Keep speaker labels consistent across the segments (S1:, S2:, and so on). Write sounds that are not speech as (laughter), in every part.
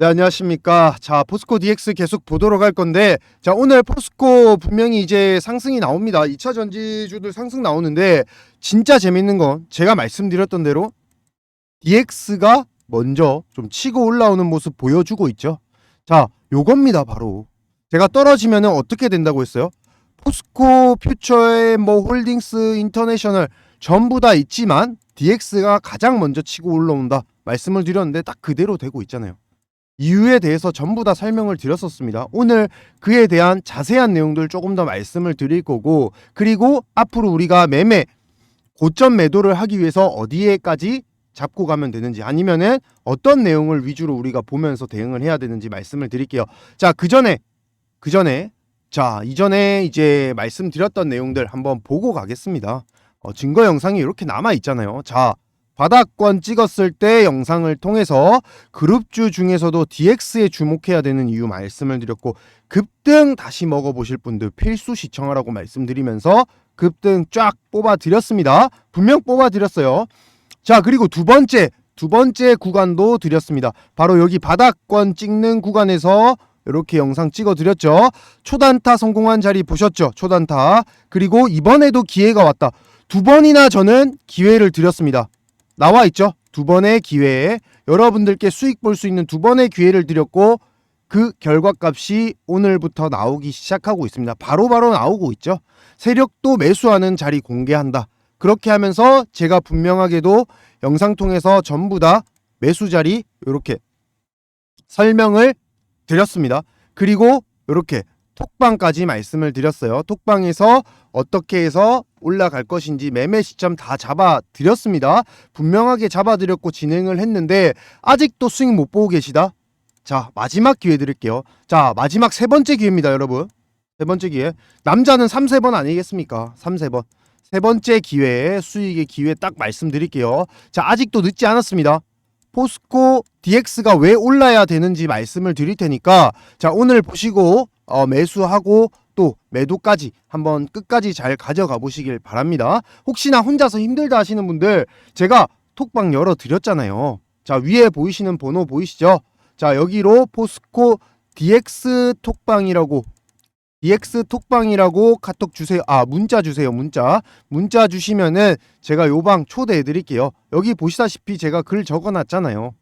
S1: 네, 안녕하십니까. 자, 포스코 DX 계속 보도록 할 건데, 자, 오늘 포스코 분명히 이제 상승이 나옵니다. 2차 전지주들 상승 나오는데, 진짜 재밌는 건 제가 말씀드렸던 대로 DX가 먼저 좀 치고 올라오는 모습 보여주고 있죠. 자, 요겁니다, 바로. 제가 떨어지면은 어떻게 된다고 했어요? 포스코 퓨처의 뭐 홀딩스 인터내셔널 전부 다 있지만 DX가 가장 먼저 치고 올라온다 말씀을 드렸는데 딱 그대로 되고 있잖아요. 이유에 대해서 전부 다 설명을 드렸었습니다. 오늘 그에 대한 자세한 내용들 조금 더 말씀을 드릴 거고 그리고 앞으로 우리가 매매 고점 매도를 하기 위해서 어디에까지 잡고 가면 되는지 아니면은 어떤 내용을 위주로 우리가 보면서 대응을 해야 되는지 말씀을 드릴게요. 자, 그 전에 그 전에 자, 이전에 이제 말씀드렸던 내용들 한번 보고 가겠습니다. 어, 증거 영상이 이렇게 남아 있잖아요. 자, 바닥권 찍었을 때 영상을 통해서 그룹주 중에서도 DX에 주목해야 되는 이유 말씀을 드렸고 급등 다시 먹어보실 분들 필수 시청하라고 말씀드리면서 급등 쫙 뽑아 드렸습니다. 분명 뽑아 드렸어요. 자 그리고 두 번째 두 번째 구간도 드렸습니다. 바로 여기 바닥권 찍는 구간에서 이렇게 영상 찍어 드렸죠. 초단타 성공한 자리 보셨죠? 초단타. 그리고 이번에도 기회가 왔다. 두 번이나 저는 기회를 드렸습니다. 나와 있죠. 두 번의 기회에 여러분들께 수익 볼 수 있는 두 번의 기회를 드렸고 그 결과값이 오늘부터 나오기 시작하고 있습니다. 바로 바로 나오고 있죠. 세력도 매수하는 자리 공개한다. 그렇게 하면서 제가 분명하게도 영상 통해서 전부 다 매수 자리 이렇게 설명을 드렸습니다. 그리고 이렇게 톡방까지 말씀을 드렸어요. 톡방에서 어떻게 해서 올라갈 것인지 매매 시점 다 잡아 드렸습니다. 분명하게 잡아 드렸고 진행을 했는데 아직도 수익 못 보고 계시다? 자, 마지막 기회 드릴게요. 자, 마지막 세 번째 기회입니다, 여러분. 세 번째 기회. 남자는 3, 세번 아니겠습니까? 3, 세번세 번째 기회에 수익의 기회 딱 말씀드릴게요. 자, 아직도 늦지 않았습니다. 포스코 DX가 왜 올라야 되는지 말씀을 드릴 테니까 자 오늘 보시고 어, 매수하고 또 매도까지 한번 끝까지 잘 가져가 보시길 바랍니다. 혹시나 혼자서 힘들다 하시는 분들 제가 톡방 열어 드렸잖아요. 자 위에 보이시는 번호 보이시죠? 자 여기로 포스코 DX 톡방이라고 DX 톡방이라고 카톡 주세요. 아 문자 주세요. 문자 문자 주시면은 제가 요 방 초대해 드릴게요. 여기 보시다시피 제가 글 적어 놨잖아요.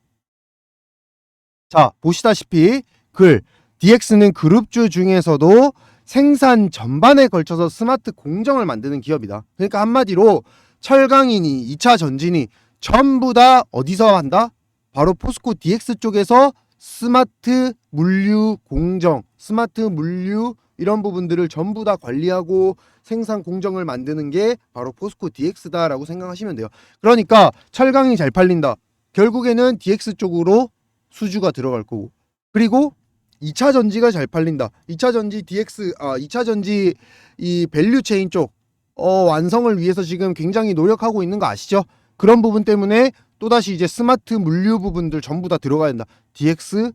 S1: 자, 보시다시피 글 DX는 그룹주 중에서도 생산 전반에 걸쳐서 스마트 공정을 만드는 기업이다. 그러니까 한마디로 철강이니 2차 전진이 전부 다 어디서 한다? 바로 포스코 DX 쪽에서 스마트 물류 공정, 스마트 물류 이런 부분들을 전부 다 관리하고 생산 공정을 만드는 게 바로 포스코 DX다라고 생각하시면 돼요. 그러니까 철강이 잘 팔린다. 결국에는 DX 쪽으로 수주가 들어갈 거고. 그리고 2차 전지가 잘 팔린다. 2차 전지 DX 아 2차 전지 이 밸류 체인 쪽 어, 완성을 위해서 지금 굉장히 노력하고 있는 거 아시죠? 그런 부분 때문에 또다시 이제 스마트 물류 부분들 전부 다 들어가야 된다. DX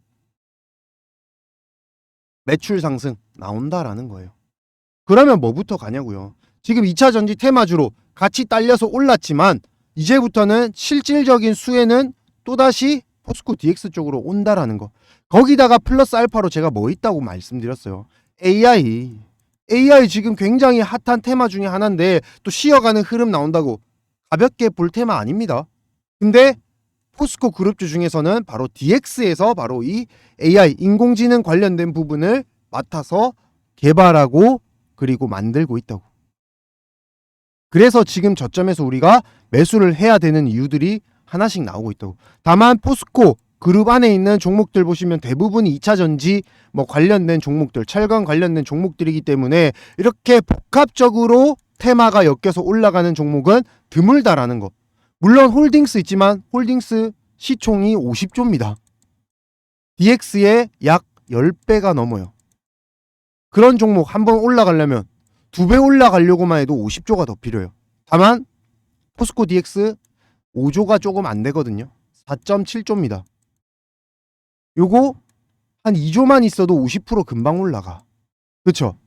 S1: 매출 상승 나온다라는 거예요. 그러면 뭐부터 가냐고요. 지금 2차 전지 테마주로 같이 딸려서 올랐지만 이제부터는 실질적인 수혜는 또다시 포스코 DX 쪽으로 온다라는 거. 거기다가 플러스 알파로 제가 뭐 있다고 말씀드렸어요. AI. AI 지금 굉장히 핫한 테마 중에 하나인데 또 쉬어가는 흐름 나온다고 가볍게 볼 테마 아닙니다. 근데 포스코 그룹주 중에서는 바로 DX에서 바로 이 AI 인공지능 관련된 부분을 맡아서 개발하고 그리고 만들고 있다고. 그래서 지금 저점에서 우리가 매수를 해야 되는 이유들이 하나씩 나오고 있다고. 다만 포스코 그룹 안에 있는 종목들 보시면 대부분이 2차 전지 뭐 관련된 종목들, 철강 관련된 종목들이기 때문에 이렇게 복합적으로 테마가 엮여서 올라가는 종목은 드물다라는 거. 물론 홀딩스 있지만 홀딩스 시총이 50조입니다. DX의 약 10배가 넘어요. 그런 종목 한 번 올라가려면 두 배 올라가려고만 해도 50조가 더 필요해요. 다만 포스코 DX 5조가 조금 안 되거든요. 4.7조입니다. 요거 한 2조만 있어도 50% 금방 올라가. 그쵸?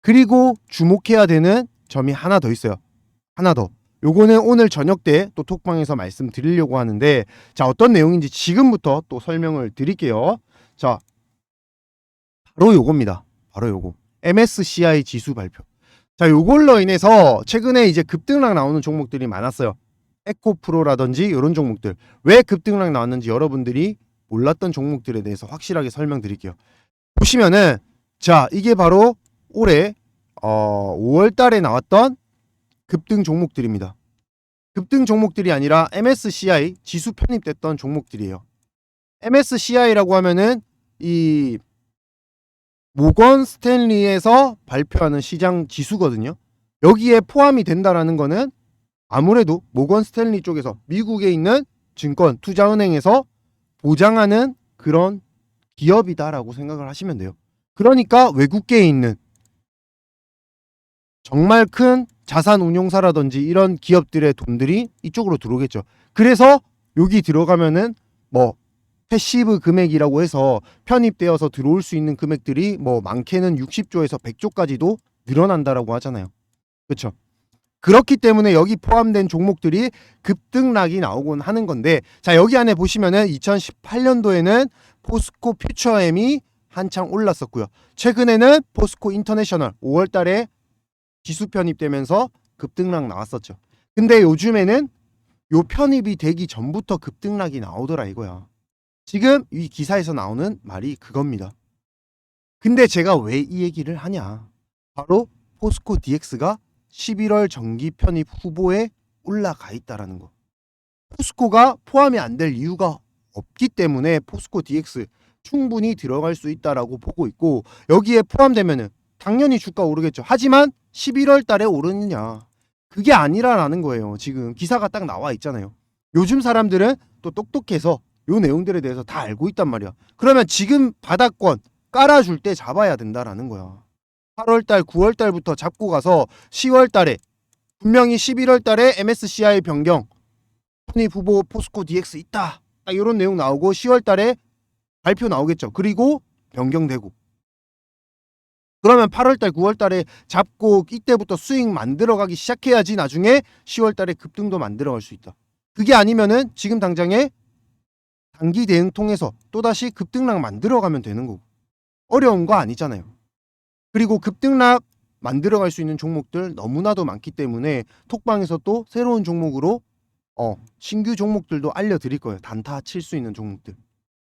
S1: 그리고 주목해야 되는 점이 하나 더 있어요. 하나 더. 요거는 오늘 저녁 때 또 톡방에서 말씀드리려고 하는데 자 어떤 내용인지 지금부터 또 설명을 드릴게요. 자 바로 요겁니다. 바로 요거 MSCI 지수 발표. 자 요걸로 인해서 최근에 이제 급등락 나오는 종목들이 많았어요. 에코프로라든지 이런 종목들 왜 급등락 나왔는지 여러분들이 몰랐던 종목들에 대해서 확실하게 설명드릴게요. 보시면은 자 이게 바로 올해 어 5월 달에 나왔던 급등 종목들입니다. 급등 종목들이 아니라 MSCI 지수 편입됐던 종목들이에요. MSCI라고 하면은 이 모건 스탠리에서 발표하는 시장 지수거든요. 여기에 포함이 된다라는 거는 아무래도 모건 스탠리 쪽에서 미국에 있는 증권 투자은행에서 보장하는 그런 기업이다라고 생각을 하시면 돼요. 그러니까 외국계에 있는 정말 큰 자산 운용사라든지 이런 기업들의 돈들이 이쪽으로 들어오겠죠. 그래서 여기 들어가면은 뭐 패시브 금액이라고 해서 편입되어서 들어올 수 있는 금액들이 뭐 많게는 60조에서 100조까지도 늘어난다라고 하잖아요. 그렇죠? 그렇기 때문에 여기 포함된 종목들이 급등락이 나오곤 하는 건데 자 여기 안에 보시면은 2018년도에는 포스코 퓨처엠이 한창 올랐었고요. 최근에는 포스코 인터내셔널 5월 달에 지수 편입되면서 급등락 나왔었죠. 근데 요즘에는 요 편입이 되기 전부터 급등락이 나오더라 이거야. 지금 이 기사에서 나오는 말이 그겁니다. 근데 제가 왜 이 얘기를 하냐? 바로 포스코 DX가 11월 정기 편입 후보에 올라가 있다라는 거. 포스코가 포함이 안 될 이유가 없기 때문에 포스코 DX 충분히 들어갈 수 있다라고 보고 있고 여기에 포함되면은 당연히 주가 오르겠죠. 하지만 11월 달에 오르느냐? 그게 아니라라는 거예요. 지금 기사가 딱 나와 있잖아요. 요즘 사람들은 또 똑똑해서 요 내용들에 대해서 다 알고 있단 말이야. 그러면 지금 바닥권 깔아줄 때 잡아야 된다라는 거야. 8월 달, 9월 달부터 잡고 가서 10월 달에 분명히 11월 달에 MSCI 변경 편입 후보 포스코 DX 있다. 딱 이런 내용 나오고 10월 달에 발표 나오겠죠. 그리고 변경되고 그러면 8월 달, 9월 달에 잡고 이때부터 수익 만들어 가기 시작해야지 나중에 10월 달에 급등도 만들어 갈 수 있다. 그게 아니면은 지금 당장에 단기 대응 통해서 또다시 급등락 만들어 가면 되는 거고. 어려운 거 아니잖아요. 그리고 급등락 만들어 갈 수 있는 종목들 너무나도 많기 때문에 톡방에서 또 새로운 종목으로 어, 신규 종목들도 알려 드릴 거예요. 단타 칠 수 있는 종목들.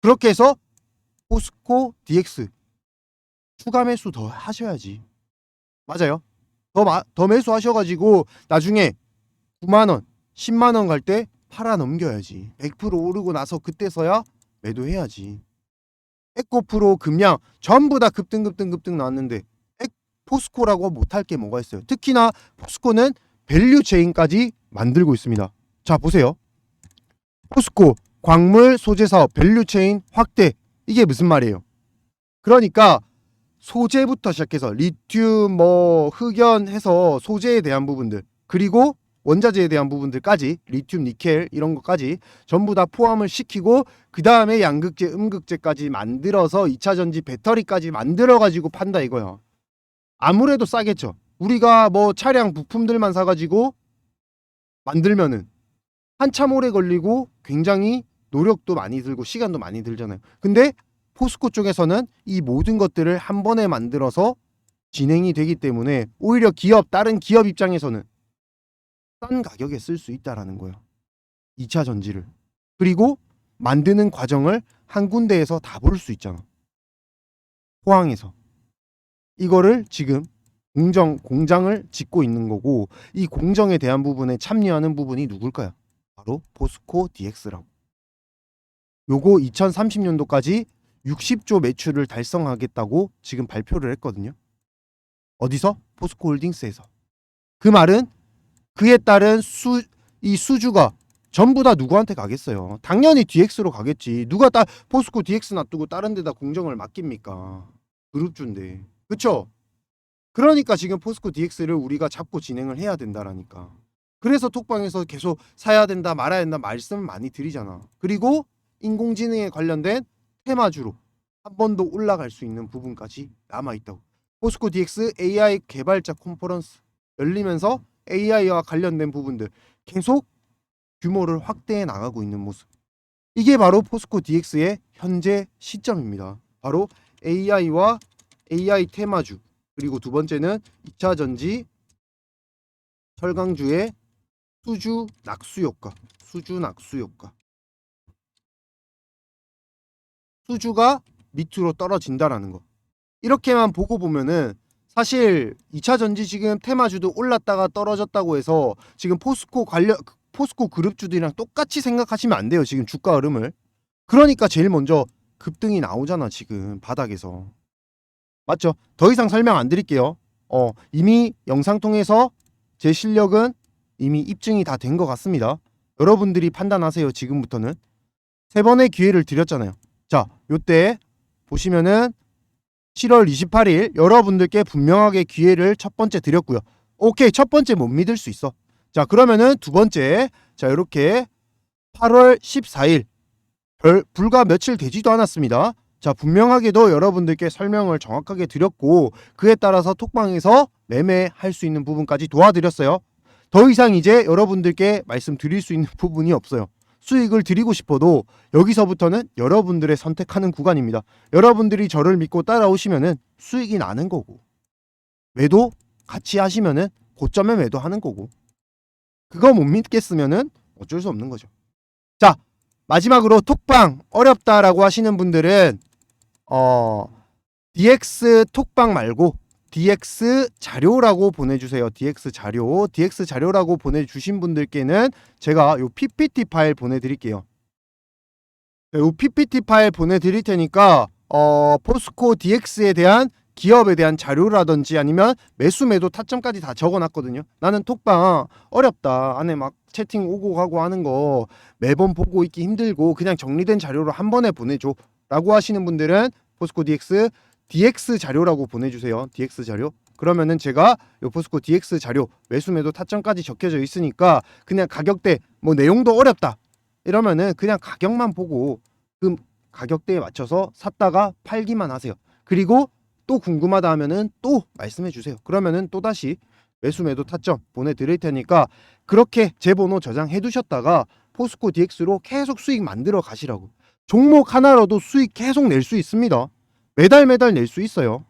S1: 그렇게 해서 포스코 DX 추가 매수 더 하셔야지. 맞아요. 더, 마, 더 매수하셔가지고 나중에 9만 원, 10만 원 갈 때 팔아 넘겨야지. 100% 오르고 나서 그때서야 매도해야지. 에코프로 금량 전부 다 급등 급등 급등 나왔는데 에- 포스코라고 못할 게 뭐가 있어요. 특히나 포스코는 밸류 체인까지 만들고 있습니다. 자 보세요. 포스코 광물 소재 사업 밸류 체인 확대 이게 무슨 말이에요? 그러니까 소재부터 시작해서 리튬 뭐 흑연 해서 소재에 대한 부분들 그리고 원자재에 대한 부분들까지 리튬 니켈 이런 것까지 전부 다 포함을 시키고 그 다음에 양극재 음극재까지 만들어서 2차 전지 배터리까지 만들어 가지고 판다 이거야 아무래도 싸겠죠. 우리가 뭐 차량 부품들만 사가지고 만들면은 한참 오래 걸리고 굉장히 노력도 많이 들고 시간도 많이 들잖아요. 근데 포스코 쪽에서는 이 모든 것들을 한 번에 만들어서 진행이 되기 때문에 오히려 기업 다른 기업 입장에서는 싼 가격에 쓸 수 있다라는 거예요. 2차 전지를. 그리고 만드는 과정을 한 군데에서 다 볼 수 있잖아. 포항에서. 이거를 지금 공정 공장을 짓고 있는 거고 이 공정에 대한 부분에 참여하는 부분이 누굴까요? 바로 포스코 DX라고. 요거 2030년도까지 60조 매출을 달성하겠다고 지금 발표를 했거든요. 어디서? 포스코 홀딩스에서. 그 말은 그에 따른 수 이 수주가 전부 다 누구한테 가겠어요? 당연히 DX로 가겠지. 누가 다 포스코 DX 놔두고 다른 데다 공정을 맡깁니까? 그룹주인데. 그쵸? 그러니까 지금 포스코 DX를 우리가 잡고 진행을 해야 된다라니까. 그래서 톡방에서 계속 사야 된다 말아야 된다 말씀을 많이 드리잖아. 그리고 인공지능에 관련된 테마주로 한 번 더 올라갈 수 있는 부분까지 남아 있다고. 포스코 DX AI 개발자 컨퍼런스 열리면서 AI와 관련된 부분들 계속 규모를 확대해 나가고 있는 모습. 이게 바로 포스코 DX의 현재 시점입니다. 바로 AI와 AI 테마주 그리고 두 번째는 2차 전지 철강주의 수주 낙수 효과, 수주 낙수 효과. 수주가 밑으로 떨어진다라는 거. 이렇게만 보고 보면은 사실 2차 전지 지금 테마주도 올랐다가 떨어졌다고 해서 지금 포스코 관련 포스코 그룹주들이랑 똑같이 생각하시면 안 돼요. 지금 주가 흐름을. 그러니까 제일 먼저 급등이 나오잖아, 지금 바닥에서. 맞죠? 더 이상 설명 안 드릴게요. 어, 이미 영상 통해서 제 실력은 이미 입증이 다 된 것 같습니다. 여러분들이 판단하세요. 지금부터는 세 번의 기회를 드렸잖아요. 자, 요때 보시면은 7월 28일 여러분들께 분명하게 기회를 첫 번째 드렸고요. 오케이, 첫 번째 못 믿을 수 있어. 자, 그러면은 두 번째. 자, 이렇게 8월 14일 별 불과 며칠 되지도 않았습니다. 자, 분명하게도 여러분들께 설명을 정확하게 드렸고 그에 따라서 톡방에서 매매할 수 있는 부분까지 도와드렸어요. 더 이상 이제 여러분들께 말씀드릴 수 있는 (laughs) 부분이 없어요. 수익을 드리고 싶어도 여기서부터는 여러분들의 선택하는 구간입니다. 여러분들이 저를 믿고 따라오시면은 수익이 나는 거고 매도 같이 하시면은 고점에 매도하는 거고 그거 못 믿겠으면은 어쩔 수 없는 거죠. 자 마지막으로 톡방 어렵다라고 하시는 분들은 어 DX 톡방 말고 DX 자료라고 보내주세요. DX 자료, DX 자료라고 보내주신 분들께는 제가 요 PPT 파일 보내드릴게요. 네, 요 PPT 파일 보내드릴 테니까 어, 포스코 DX에 대한 기업에 대한 자료라든지 아니면 매수 매도 타점까지 다 적어놨거든요. 나는 톡방 어렵다. 안에 막 채팅 오고 가고 하는 거 매번 보고 있기 힘들고 그냥 정리된 자료로 한 번에 보내줘. 라고 하시는 분들은 포스코 DX DX 자료라고 보내주세요. DX 자료. 그러면은 제가 요 포스코 DX 자료 매수 매도 타점까지 적혀져 있으니까 그냥 가격대 뭐 내용도 어렵다 이러면은 그냥 가격만 보고 그 가격대에 맞춰서 샀다가 팔기만 하세요. 그리고 또 궁금하다 하면은 또 말씀해 주세요. 그러면은 또 다시 매수 매도 타점 보내드릴 테니까 그렇게 제 번호 저장해 두셨다가 포스코 DX로 계속 수익 만들어 가시라고. 종목 하나로도 수익 계속 낼 수 있습니다. 매달 매달 낼 수 있어요.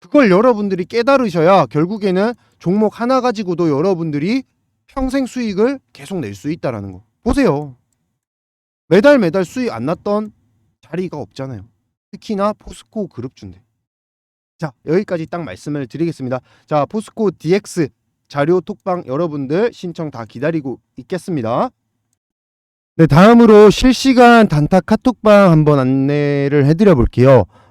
S1: 그걸 여러분들이 깨달으셔야 결국에는 종목 하나 가지고도 여러분들이 평생 수익을 계속 낼 수 있다라는 거. 보세요. 매달 매달 수익 안 났던 자리가 없잖아요. 특히나 포스코 그룹주인데. 자, 여기까지 딱 말씀을 드리겠습니다. 자, 포스코 DX 자료 톡방 여러분들 신청 다 기다리고 있겠습니다. 네, 다음으로 실시간 단타 카톡방 한번 안내를 해드려 볼게요.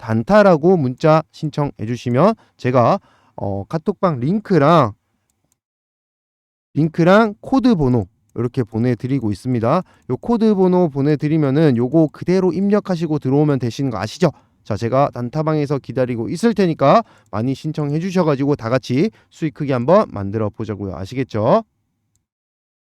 S1: 단타라고 문자 신청해 주시면 제가 어, 카톡방 링크랑 링크랑 코드 번호 이렇게 보내드리고 있습니다. 요 코드 번호 보내드리면은 요거 그대로 입력하시고 들어오면 되시는 거 아시죠? 자, 제가 단타방에서 기다리고 있을 테니까 많이 신청해 주셔가지고 다 같이 수익 크게 한번 만들어 보자고요. 아시겠죠?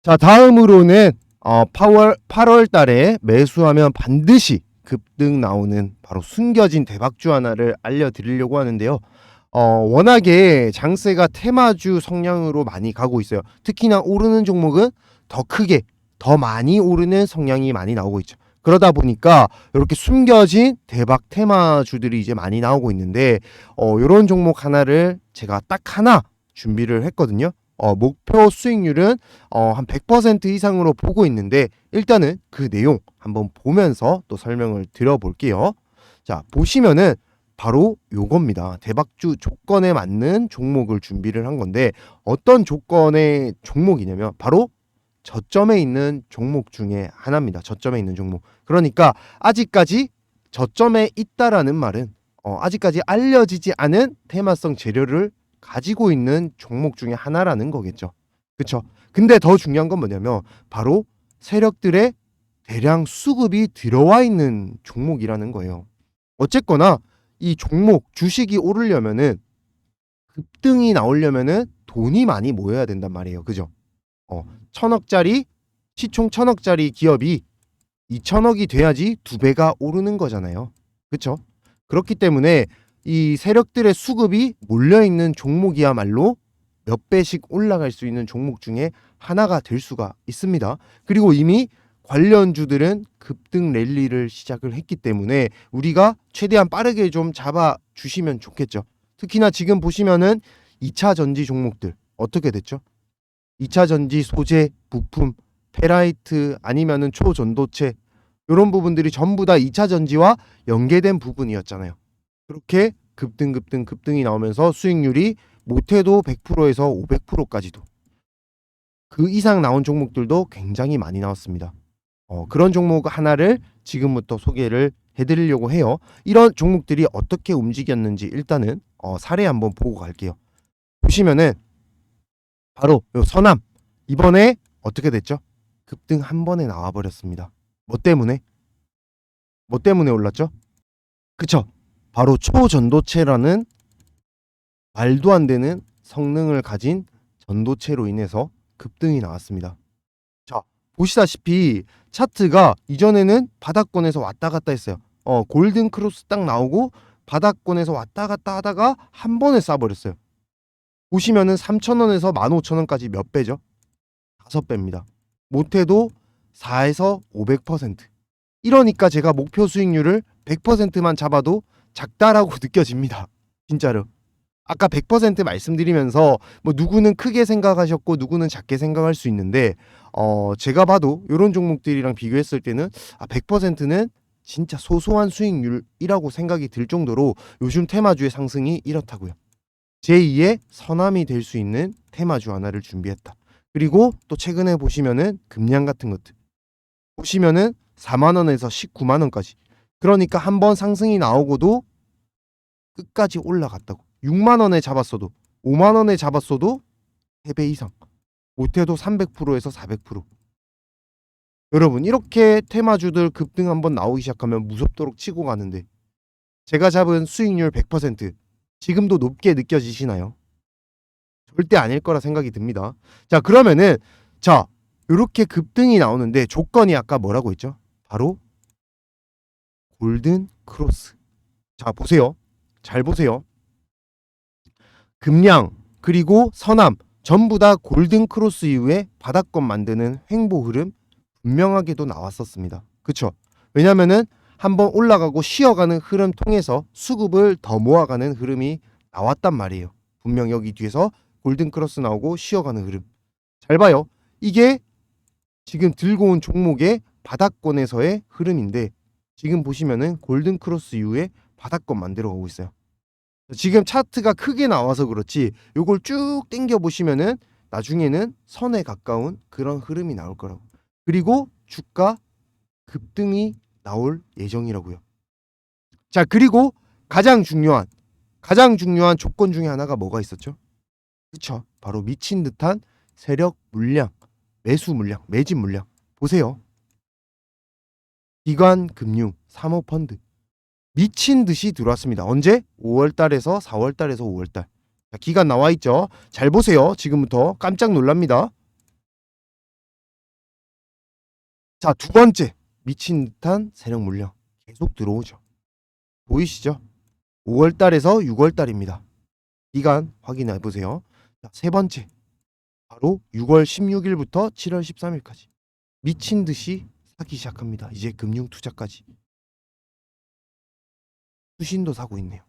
S1: 자, 다음으로는 어, 8월 8월 달에 매수하면 반드시 급등 나오는 바로 숨겨진 대박주 하나를 알려드리려고 하는데요. 어, 워낙에 장세가 테마주 성향으로 많이 가고 있어요. 특히나 오르는 종목은 더 크게, 더 많이 오르는 성향이 많이 나오고 있죠. 그러다 보니까 이렇게 숨겨진 대박 테마주들이 이제 많이 나오고 있는데 어, 이런 종목 하나를 제가 딱 하나 준비를 했거든요. 어, 목표 수익률은 어, 한 100% 이상으로 보고 있는데 일단은 그 내용 한번 보면서 또 설명을 드려볼게요. 자, 보시면은 바로 요겁니다. 대박주 조건에 맞는 종목을 준비를 한 건데 어떤 조건의 종목이냐면 바로 저점에 있는 종목 중에 하나입니다. 저점에 있는 종목. 그러니까 아직까지 저점에 있다라는 말은 어, 아직까지 알려지지 않은 테마성 재료를 가지고 있는 종목 중에 하나라는 거겠죠. 그렇죠? 근데 더 중요한 건 뭐냐면 바로 세력들의 대량 수급이 들어와 있는 종목이라는 거예요. 어쨌거나 이 종목 주식이 오르려면은 급등이 나오려면은 돈이 많이 모여야 된단 말이에요. 그죠? 어, 천억짜리 시총 천억짜리 기업이 2천억이 돼야지 두 배가 오르는 거잖아요. 그렇죠? 그렇기 때문에 이 세력들의 수급이 몰려 있는 종목이야말로 몇 배씩 올라갈 수 있는 종목 중에 하나가 될 수가 있습니다. 그리고 이미 관련주들은 급등 랠리를 시작을 했기 때문에 우리가 최대한 빠르게 좀 잡아 주시면 좋겠죠. 특히나 지금 보시면은 2차 전지 종목들 어떻게 됐죠? 2차 전지 소재, 부품, 페라이트 아니면은 초전도체 이런 부분들이 전부 다 2차 전지와 연계된 부분이었잖아요. 그렇게 급등 급등 급등이 나오면서 수익률이 못해도 100%에서 500%까지도 그 이상 나온 종목들도 굉장히 많이 나왔습니다. 어, 그런 종목 하나를 지금부터 소개를 해드리려고 해요. 이런 종목들이 어떻게 움직였는지 일단은 어, 사례 한번 보고 갈게요. 보시면은 바로 요 서남 이번에 어떻게 됐죠? 급등 한 번에 나와 버렸습니다. 뭐 때문에? 뭐 때문에 올랐죠? 그쵸? 바로 초전도체라는 말도 안 되는 성능을 가진 전도체로 인해서 급등이 나왔습니다. 자, 보시다시피 차트가 이전에는 바닥권에서 왔다 갔다 했어요. 어, 골든 크로스 딱 나오고 바닥권에서 왔다 갔다 하다가 한 번에 쏴버렸어요. 보시면은 3,000원에서 15,000원까지 몇 배죠? 다섯 배입니다. 못해도 4에서 500%. 이러니까 제가 목표 수익률을 100%만 잡아도 작다라고 (laughs) 느껴집니다. 진짜로. 아까 100% 말씀드리면서 뭐 누구는 크게 생각하셨고 누구는 작게 생각할 수 있는데 어 제가 봐도 이런 종목들이랑 비교했을 때는 아 100%는 진짜 소소한 수익률이라고 생각이 들 정도로 요즘 테마주의 상승이 이렇다고요. 제2의 선함이 될 수 있는 테마주 하나를 준비했다. 그리고 또 최근에 보시면은 금량 같은 것들 보시면은 4만 원에서 19만 원까지 그러니까 한 번 상승이 나오고도 끝까지 올라갔다고 6만 원에 잡았어도 5만 원에 잡았어도 3배 이상 못해도 300%에서 400% 여러분 이렇게 테마주들 급등 한번 나오기 시작하면 무섭도록 치고 가는데 제가 잡은 수익률 100% 지금도 높게 느껴지시나요? 절대 아닐 거라 생각이 듭니다. 자, 그러면은 자, 이렇게 급등이 나오는데 조건이 아까 뭐라고 했죠? 바로 골든 크로스. 자, 보세요. 잘 보세요. 금량 그리고 서남 전부 다 골든 크로스 이후에 바닥권 만드는 횡보 흐름 분명하게도 나왔었습니다. 그쵸? 왜냐면은 한번 올라가고 쉬어가는 흐름 통해서 수급을 더 모아가는 흐름이 나왔단 말이에요. 분명 여기 뒤에서 골든 크로스 나오고 쉬어가는 흐름. 잘 봐요. 이게 지금 들고 온 종목의 바닥권에서의 흐름인데 지금 보시면은 골든 크로스 이후에 바닥권 만들어 가고 있어요. 지금 차트가 크게 나와서 그렇지 요걸 쭉 당겨 보시면은 나중에는 선에 가까운 그런 흐름이 나올 거라고. 그리고 주가 급등이 나올 예정이라고요. 자, 그리고 가장 중요한 가장 중요한 조건 중에 하나가 뭐가 있었죠? 그쵸? 바로 미친 듯한 세력 물량, 매수 물량, 매집 물량. 보세요. 기관 금융, 사모펀드 미친 듯이 들어왔습니다. 언제? 5월 달에서 4월 달에서 5월 달. 자, 기간 나와 있죠. 잘 보세요. 지금부터 깜짝 놀랍니다. 자, 두 번째. 미친 듯한 세력 물량 계속 들어오죠. 보이시죠? 5월 달에서 6월 달입니다. 기간 확인해 보세요. 자, 세 번째. 바로 6월 16일부터 7월 13일까지 미친 듯이 사기 시작합니다. 이제 금융 투자까지. 수신도 사고 있네요.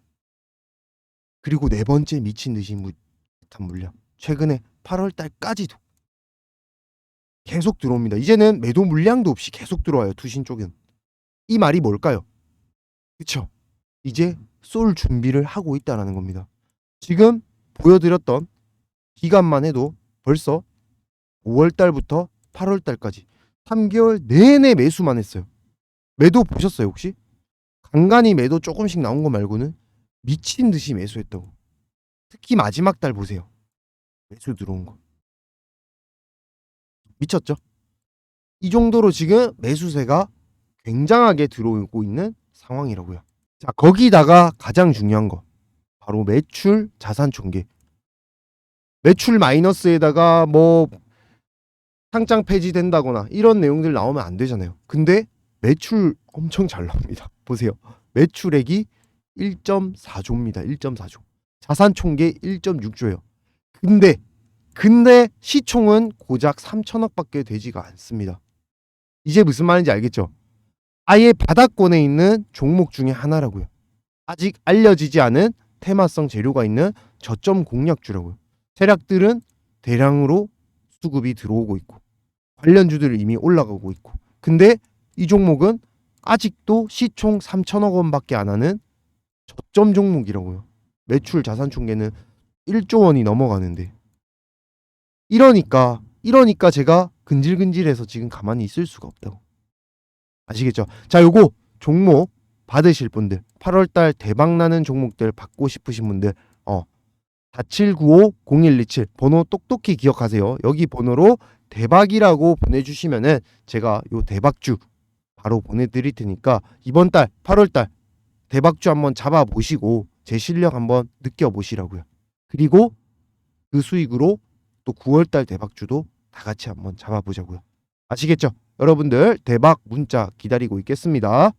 S1: 그리고 네 번째 미친 듯이 무, 듯한 물량. 최근에 8월 달까지도 계속 들어옵니다. 이제는 매도 물량도 없이 계속 들어와요. 투신 쪽은. 이 말이 뭘까요? 그쵸? 이제 쏠 준비를 하고 있다라는 겁니다. 지금 보여드렸던 기간만 해도 벌써 5월 달부터 8월 달까지 3개월 내내 매수만 했어요. 매도 보셨어요 혹시? 간간히 매도 조금씩 나온 거 말고는 미친 듯이 매수했다고. 특히 마지막 달 보세요. 매수 들어온 거. 미쳤죠? 이 정도로 지금 매수세가 굉장하게 들어오고 있는 상황이라고요. 자, 거기다가 가장 중요한 거. 바로 매출 자산 총계. 매출 마이너스에다가 뭐 상장 폐지된다거나 이런 내용들 나오면 안 되잖아요. 근데 매출 엄청 잘 나옵니다. (laughs) 보세요. 매출액이 1.4조입니다. 1.4조. 자산 총계 1.6조예요. 근데 근데 시총은 고작 3천억밖에 되지가 않습니다. 이제 무슨 말인지 알겠죠? 아예 바닥권에 있는 종목 중에 하나라고요. 아직 알려지지 않은 테마성 재료가 있는 저점 공략주라고요. 세력들은 대량으로 수급이 들어오고 있고 관련주들은 이미 올라가고 있고 근데 이 종목은 아직도 시총 3천억 원밖에 안 하는 저점 종목이라고요. 매출 자산 총계는 1조 원이 넘어가는데 이러니까 이러니까 제가 근질근질해서 지금 가만히 있을 수가 없다고 아시겠죠? 자 요거 종목 받으실 분들 8월달 대박 나는 종목들 받고 싶으신 분들 어 4795-0127 번호 똑똑히 기억하세요. 여기 번호로 대박이라고 보내주시면은 제가 요 대박주 바로 보내드릴 테니까 이번 달 8월 달 대박주 한번 잡아보시고 제 실력 한번 느껴보시라고요. 그리고 그 수익으로 또 9월 달 대박주도 다 같이 한번 잡아보자고요. 아시겠죠? 여러분들 대박 문자 기다리고 있겠습니다.